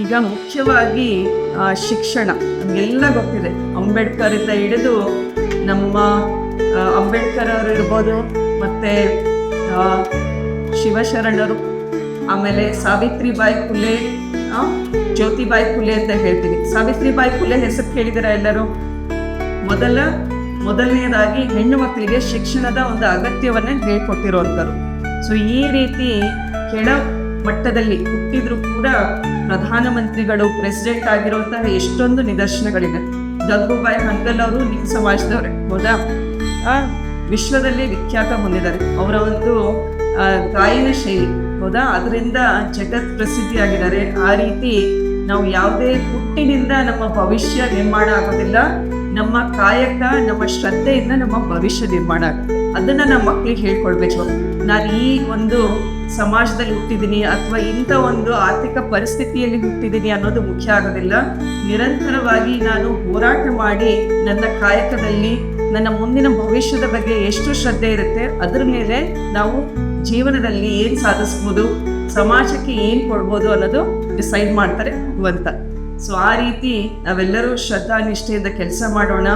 ಈಗ ಮುಖ್ಯವಾಗಿ ಶಿಕ್ಷಣ. ನಮಗೆಲ್ಲ ಗೊತ್ತಿದೆ. ಅಂಬೇಡ್ಕರ್ ಇಂದ ಹಿಡಿದು ನಮ್ಮ ಅಂಬೇಡ್ಕರ್ ಅವರು ಇರ್ಬೋದು, ಮತ್ತೆ ಶಿವಶರಣರು, ಆಮೇಲೆ ಸಾವಿತ್ರಿಬಾಯಿ ಫುಲೆ ಜ್ಯೋತಿಬಾಯಿ ಫುಲೆ ಅಂತ ಹೇಳ್ತೀವಿ ಸಾವಿತ್ರಿಬಾಯಿ ಫುಲೆ ಹೆಸರು ಕೇಳಿದಿರ ಎಲ್ಲರೂ? ಮೊದಲ ಮೊದಲನೆಯದಾಗಿ ಹೆಣ್ಣು ಮಕ್ಕಳಿಗೆ ಶಿಕ್ಷಣದ ಒಂದು ಅಗತ್ಯವನ್ನ ಹೇಳ್ಕೊಟ್ಟಿರುವಂಥವ್ರು ಸೊ ಈ ರೀತಿ ಕೆಳ ಮಟ್ಟದಲ್ಲಿ ಹುಟ್ಟಿದ್ರು ಕೂಡ ಪ್ರಧಾನಮಂತ್ರಿಗಳು ಪ್ರೆಸಿಡೆಂಟ್ ಆಗಿರುವಂತಹ ಎಷ್ಟೊಂದು ನಿದರ್ಶನಗಳಿದೆ. ಗಂಗೂಬಾಯಿ ಹಂಗಲ್ ಅವರು ನಿಮ್ಮ ಸಮಾಜದವ್ರೆ, ಹೌದಾ? ವಿಶ್ವದಲ್ಲಿ ವಿಖ್ಯಾತ ಹೊಂದಿದ್ದಾರೆ ಅವರ ಒಂದು ಗಾಯನ ಶೈಲಿ, ಹೌದಾ? ಅದರಿಂದ ಜಗತ್ ಪ್ರಸಿದ್ಧಿಯಾಗಿದ್ದಾರೆ. ಆ ರೀತಿ ನಾವು ಯಾವುದೇ ಹುಟ್ಟಿನಿಂದ ನಮ್ಮ ಭವಿಷ್ಯ ನಿರ್ಮಾಣ ಆಗೋದಿಲ್ಲ. ನಮ್ಮ ಕಾಯಕ, ನಮ್ಮ ಶ್ರದ್ಧೆಯಿಂದ ನಮ್ಮ ಭವಿಷ್ಯ ನಿರ್ಮಾಣ ಆಗುತ್ತೆ. ಅದನ್ನು ನಮ್ಮ ಮಕ್ಕಳಿಗೆ ಹೇಳ್ಕೊಡ್ಬೇಕು. ನಾನು ಈ ಒಂದು ಸಮಾಜದಲ್ಲಿ ಹುಟ್ಟಿದ್ದೀನಿ ಅಥವಾ ಇಂಥ ಒಂದು ಆರ್ಥಿಕ ಪರಿಸ್ಥಿತಿಯಲ್ಲಿ ಹುಟ್ಟಿದ್ದೀನಿ ಅನ್ನೋದು ಮುಖ್ಯ ಆಗೋದಿಲ್ಲ. ನಿರಂತರವಾಗಿ ನಾನು ಹೋರಾಟ ಮಾಡಿ ನನ್ನ ಕಾಯಕದಲ್ಲಿ ನನ್ನ ಮುಂದಿನ ಭವಿಷ್ಯದ ಬಗ್ಗೆ ಎಷ್ಟು ಶ್ರದ್ಧೆ ಇರುತ್ತೆ, ಅದರ ಮೇಲೆ ನಾವು ಜೀವನದಲ್ಲಿ ಏನು ಸಾಧಿಸ್ಬೋದು, ಸಮಾಜಕ್ಕೆ ಏನು ಕೊಡ್ಬೋದು ಅನ್ನೋದು ಡಿಸೈಡ್ ಮಾಡ್ತಾರೆ ಭಗವಂತ. ಸೊ ಆ ರೀತಿ ನಾವೆಲ್ಲರೂ ಶ್ರದ್ಧಾ ನಿಷ್ಠೆಯಿಂದ ಕೆಲಸ ಮಾಡೋಣ.